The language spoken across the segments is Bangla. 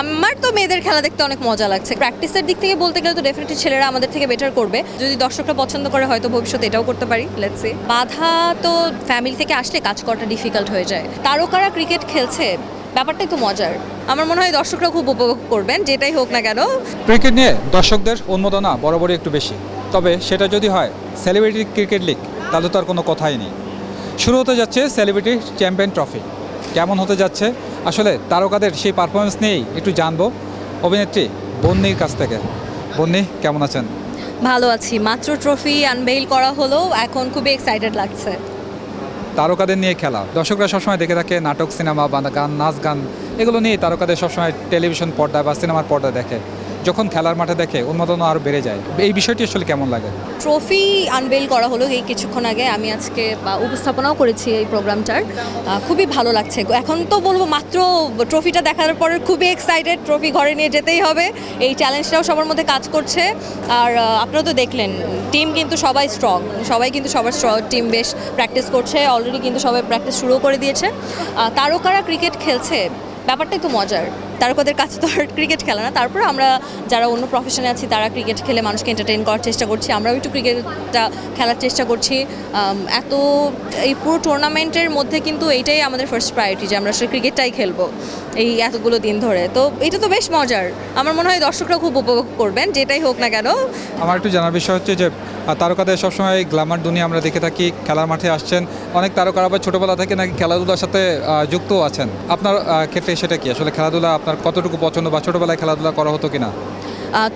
আমার তো মেয়েদের খেলা দেখতে অনেক মজা লাগছে। প্র্যাকটিসের দিক থেকে বলতে গেলে তো ডেফিনেটলি ছেলেরা আমাদের থেকে বেটার করবে। যদি দর্শকরা পছন্দ করে, হয়তো ভবিষ্যতে এটাও করতে পারি। লেটস সি বাধা তো ফ্যামিলি থেকে আসলে কাজ করাটা ডিফিকাল্ট হয়ে যায়। তারকারা ক্রিকেট খেলছে, ব্যাপারটাই তো মজার। আমার মনে হয় দর্শকরা খুব উপভোগ করবেন, যেটাই হোক না কেন। ক্রিকেট নিয়ে দর্শকদের উন্মোদনা বরাবরই একটু বেশি। তবে সেটা যদি হয় সেলিব্রিটি ক্রিকেট লিগ তাহলে তো আর কোনো কথাই নেই। শুরু হতে যাচ্ছে সেলিব্রিটি চ্যাম্পিয়ন ট্রফি কেমন হতে যাচ্ছে? আসলে তারকাদের সেই পারফরমেন্স নিয়েই একটু জানব। অভিনেত্রী বন্নির কাছ থেকে। বন্নি কেমন আছেন? ভালো আছি। মাত্র ট্রফি আনভেইল করা হলো এখন খুবই এক্সাইটেড লাগছে। তারকাদের নিয়ে খেলা। দর্শকরা সবসময় দেখে থাকে নাটক সিনেমা বা গান নাচ গান। এগুলো নিয়ে তারকাদের সবসময় টেলিভিশন পর্দায় বা সিনেমার পর্দায় দেখে। যখন খেলার মাঠে দেখে উন্মাদনা আরও বেড়ে যায়, এই বিষয়টি আসলে কেমন লাগে? ট্রফি আনবেল করা হলো এই কিছুক্ষণ আগে, আমি আজকে উপস্থাপনাও করেছি এই প্রোগ্রামটার। খুবই ভালো লাগছে। এখন তো বলব মাত্র ট্রফিটা দেখার পরে খুবই এক্সাইটেড ট্রফি ঘরে নিয়ে যেতেই হবে। এই চ্যালেঞ্জটাও সবার মধ্যে কাজ করছে। আর আপনারা তো দেখলেন টিম কিন্তু সবাই স্ট্রং সবাই কিন্তু সবার টিম বেশ প্র্যাকটিস করছে। অলরেডি কিন্তু সবাই প্র্যাকটিস শুরু করে দিয়েছে। তারকারা ক্রিকেট খেলছে। ব্যাপারটাই তো মজার। তারকাদের কাছে তো আর ক্রিকেট খেলা না। তারপর আমরা যারা অন্য প্রফেশনে আছি তারা ক্রিকেট খেলে মানুষকে এন্টারটেইন করার চেষ্টা করছি। আমরাও একটু ক্রিকেটটা খেলার চেষ্টা করছি। এত এই পুরো টুর্নামেন্টের মধ্যে কিন্তু এইটাই আমাদের ফার্স্ট প্রায়োরিটি যে আমরা আসলে ক্রিকেটটাই খেলব এই এতগুলো দিন ধরে। তো এটা তো বেশ মজার। আমার মনে হয় দর্শকরা খুব উপভোগ করবেন যেটাই হোক না কেন। আমার একটু জানার বিষয় হচ্ছে যে তারকাদের সবসময় গ্ল্যামার দুনিয়া আমরা দেখে থাকি খেলার মাঠে আসছেন। অনেক তারকারা আবার ছোটোবেলা থেকে নাকি খেলাধুলার সাথে আহ, যুক্তও আছেন। আপনার ক্ষেত্রে সেটা কি? আসলে খেলাধুলা আপনার কতটুকু পছন্দ বা ছোটোবেলায় খেলাধুলা করা হতো কিনা?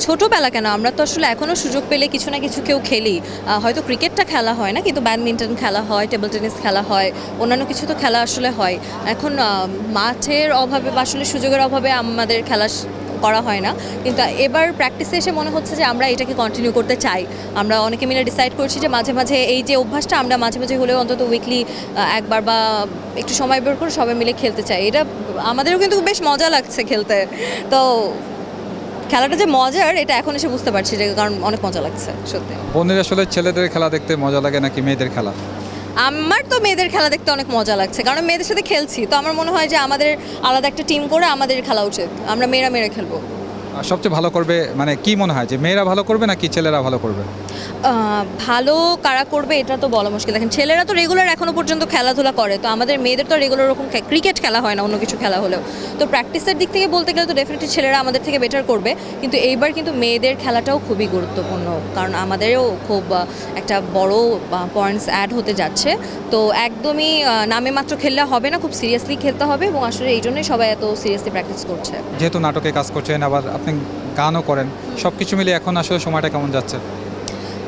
ছোটোবেলা কেন? আমরা তো আসলে এখনও সুযোগ পেলে কিছু না কিছু কেউ খেলি। হয়তো ক্রিকেটটা খেলা হয় না, কিন্তু ব্যাডমিন্টন খেলা হয়, টেবিল টেনিস খেলা হয়, অন্যান্য কিছু তো খেলা আসলে হয়। এখন মাঠের অভাবে বা আসলে সুযোগের অভাবে আমাদের খেলা করা হয় না। কিন্তু এবার প্র্যাকটিসে এসে মনে হচ্ছে যে আমরা এটাকে কন্টিনিউ করতে চাই। আমরা অনেকে মিলে ডিসাইড করছি যে মাঝে মাঝে এই যে অভ্যাসটা আমরা মাঝে মাঝে হলেও অন্তত উইকলি একবার বা একটু সময় বের করে সবাই মিলে খেলতে চাই। এটা আমাদেরও কিন্তু বেশ মজা লাগছে খেলতে। তো খেলাটা যে মজার, এটা এখন এসে বুঝতে পারছি যে কারণ অনেক মজা লাগছে, সত্যি। বোনের আসলে ছেলেদের খেলা দেখতে মজা লাগে নাকি মেয়েদের খেলা? আমার তো মেয়েদের খেলা দেখতে অনেক মজা লাগছে, কারণ মেয়েদের সাথে খেলছি, তো আমার মনে হয় যে আমাদের আলাদা একটা টিম করে আমাদের খেলা উচিত, আমরা মেয়েরা মেয়েরা খেলব। সবচেয়ে ভালো করবে মানে কি মনে হয়, যে মেয়েরা ভালো করবে নাকি ছেলেরা ভালো করবে? ভালো কারা করবে এটা তো বলা মুশকিল। দেখেন ছেলেরা তো রেগুলার এখনও পর্যন্ত খেলাধুলা করে তো আমাদের মেয়েদের তো রেগুলার ওরকম ক্রিকেট খেলা হয় না অন্য কিছু খেলা হলেও। তো প্র্যাকটিসের দিক থেকে বলতে গেলে তো ডেফিনেটলি ছেলেরা আমাদের থেকে বেটার করবে কিন্তু এইবার কিন্তু মেয়েদের খেলাটাও খুবই গুরুত্বপূর্ণ কারণ আমাদেরও খুব একটা বড় পয়েন্টস অ্যাড হতে যাচ্ছে। তো একদমই নামে মাত্র খেললে হবে না খুব সিরিয়াসলি খেলতে হবে এবং আসলে এই জন্যই সবাই এত সিরিয়াসলি প্র্যাকটিস করছে। যেহেতু নাটকে কাজ করছেন আবার আপনি গানও করেন সব কিছু মিলে এখন আসলে সময়টা কেমন যাচ্ছে?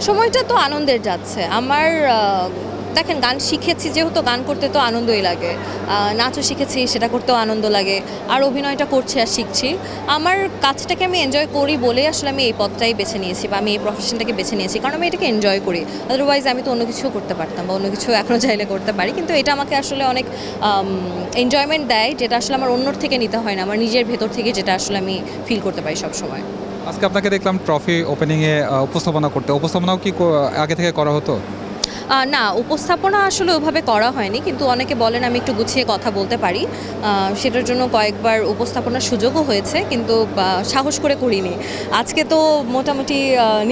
সময়টা তো আনন্দের যাচ্ছে। আমার দেখেন, গান শিখেছি, যেহেতু গান করতে তো আনন্দই লাগে। নাচও শিখেছি, সেটা করতেও আনন্দ লাগে। আর অভিনয়টা করছি আর শিখছি। আমার কাজটাকে আমি এনজয় করি বলেই আসলে আমি এই পথটাই বেছে নিয়েছি বা আমি এই প্রফেশনটাকে বেছে নিয়েছি। কারণ আমি এটাকে এনজয় করি। আদারওয়াইজ আমি তো অন্য কিছুও করতে পারতাম বা অন্য কিছু এখনও চাইলে করতে পারি। কিন্তু এটা আমাকে আসলে অনেক এনজয়মেন্ট দেয়, যেটা আসলে আমার অন্যর থেকে নিতে হয় না। আমার নিজের ভেতর থেকে যেটা আসলে আমি ফিল করতে পারি সবসময়। আজকে আপনাকে দেখলাম ট্রফি ওপেনিংয়ে উপস্থাপনা করতে। উপস্থাপনাও কি আগে থেকে করা হতো? না, উপস্থাপনা আসলে ওভাবে করা হয়নি, কিন্তু অনেকে বলেন আমি একটু গুছিয়ে কথা বলতে পারি। সেটার জন্য কয়েকবার উপস্থাপনার সুযোগও হয়েছে, কিন্তু সাহস করে করিনি। আজকে তো মোটামুটি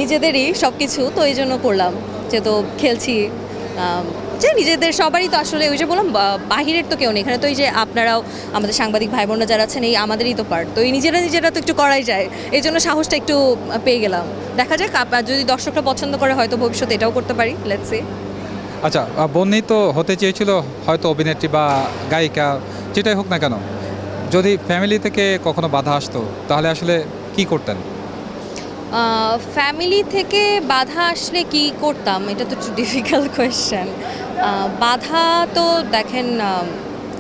নিজেদেরই সব কিছু তো এই জন্য করলাম। যেহেতু খেলছি যে নিজেদের সবারই তো আসলে ওই যে বললাম বাহিরের তো কেউ নেই। এখানে তো এই যে আপনারাও, আমাদের সাংবাদিক ভাই বোনরা যারা আছেন, এই আমাদেরই তো পার্ট তো এই নিজেরা নিজেরা তো একটু করাই যায়। এই জন্য সাহসটা একটু পেয়ে গেলাম। দেখা যাক যদি দর্শকরা পছন্দ করে, হয়তো ভবিষ্যতে এটাও করতে পারি। লেটস সি আচ্ছা বন্যি তো হতে চেয়েছিল, হয়তো অভিনেত্রী বা গায়িকা, যেটাই হোক না কেন। যদি ফ্যামিলি থেকে কখনো বাধা আসতো, তাহলে আসলে কি করতেন? ফ্যামিলি থেকে বাধা আসলে কি করতাম? এটা তো একটু ডিফিকাল্ট কোয়েশ্চেন বাধা তো দেখেন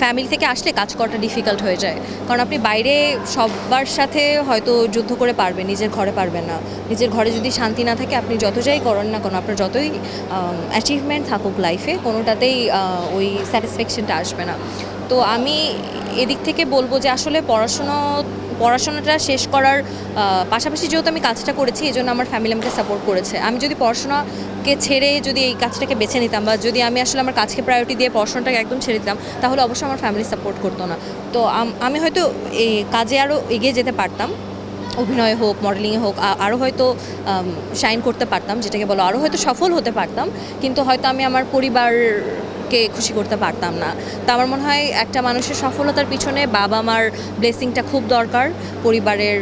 ফ্যামিলি থেকে আসলে কাজ করাটা ডিফিকাল্ট হয়ে যায়। কারণ আপনি বাইরে সবার সাথে হয়তো যুদ্ধ করে পারবেন, নিজের ঘরে পারবেন না। নিজের ঘরে যদি শান্তি না থাকে, আপনি যত যাই করেন না কেন, আপনার যতই অ্যাচিভমেন্ট থাকুক লাইফে কোনোটাতেই ওই স্যাটিসফ্যাকশনটা আসবে না। তো আমি এদিক থেকে বলব যে আসলে পড়াশুনো পড়াশোনাটা শেষ করার পাশাপাশি যেহেতু আমি কাজটা করেছি, এই জন্য আমার ফ্যামিলি আমাকে সাপোর্ট করেছে। আমি যদি পড়াশোনাকে ছেড়ে যদি এই কাজটাকে বেছে নিতাম বা যদি আমি আসলে আমার কাজকে প্রায়োরিটি দিয়ে পড়াশোনাটাকে একদম ছেড়ে দিতাম, তাহলে অবশ্যই আমার ফ্যামিলি সাপোর্ট করতো না। তো আমি হয়তো এই কাজে আরও এগিয়ে যেতে পারতাম। অভিনয় হোক মডেলিংয়ে হোক আরও হয়তো শাইন করতে পারতাম, যেটাকে বলো আরও হয়তো সফল হতে পারতাম। কিন্তু হয়তো আমি আমার পরিবারকে খুশি করতে পারতাম না। তা আমার মনে হয় একটা মানুষের সফলতার পিছনে বাবা মার ব্লেসিংটা খুব দরকার। পরিবারের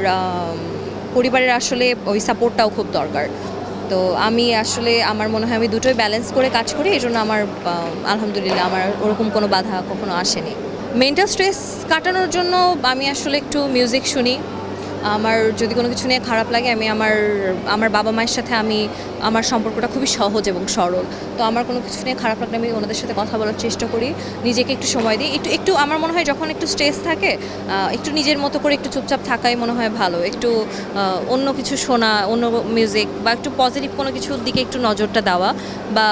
পরিবারের আসলে ওই সাপোর্টটাও খুব দরকার। তো আমি আসলে, আমার মনে হয় আমি দুটোই ব্যালেন্স করে কাজ করি, এই জন্য আমার আলহামদুলিল্লাহ আমার ওরকম কোনো বাধা কখনো আসেনি। মেন্টাল স্ট্রেস কাটানোর জন্য আমি আসলে একটু মিউজিক শুনি। আমার যদি কোনো কিছু নিয়ে খারাপ লাগে, আমি আমার আমার বাবা মায়ের সাথে আমি, আমার সম্পর্কটা খুবই সহজ এবং সরল। তো আমার কোনো কিছু নিয়ে খারাপ লাগলে আমি ওনাদের সাথে কথা বলার চেষ্টা করি, নিজেকে একটু সময় দিই। একটু একটু আমার মনে হয় যখন একটু স্ট্রেস থাকে একটু নিজের মতো করে একটু চুপচাপ থাকাই মনে হয় ভালো। একটু অন্য কিছু শোনা, অন্য মিউজিক বা একটু পজিটিভ কোনো কিছুর দিকে একটু নজরটা দেওয়া বা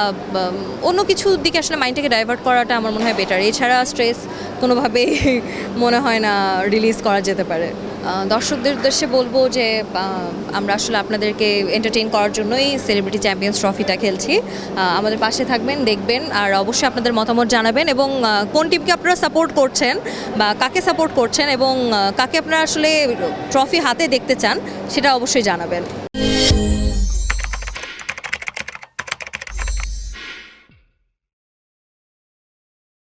অন্য কিছুর দিকে আসলে মাইন্ডটাকে ডাইভার্ট করাটা আমার মনে হয় বেটার এছাড়া স্ট্রেস কোনোভাবেই মনে হয় না রিলিজ করা যেতে পারে। দর্শকদের উদ্দেশ্যে বলব যে আমরা আসলে আপনাদেরকে এন্টারটেইন করার জন্যই সেলিব্রিটি চ্যাম্পিয়ন্স ট্রফিটা খেলছি। আমাদের পাশে থাকবেন, দেখবেন, আর অবশ্যই আপনাদের মতামত জানাবেন এবং কোন টিমকে আপনারা সাপোর্ট করছেন বা কাকে সাপোর্ট করছেন এবং কাকে আপনারা আসলে ট্রফি হাতে দেখতে চান, সেটা অবশ্যই জানাবেন।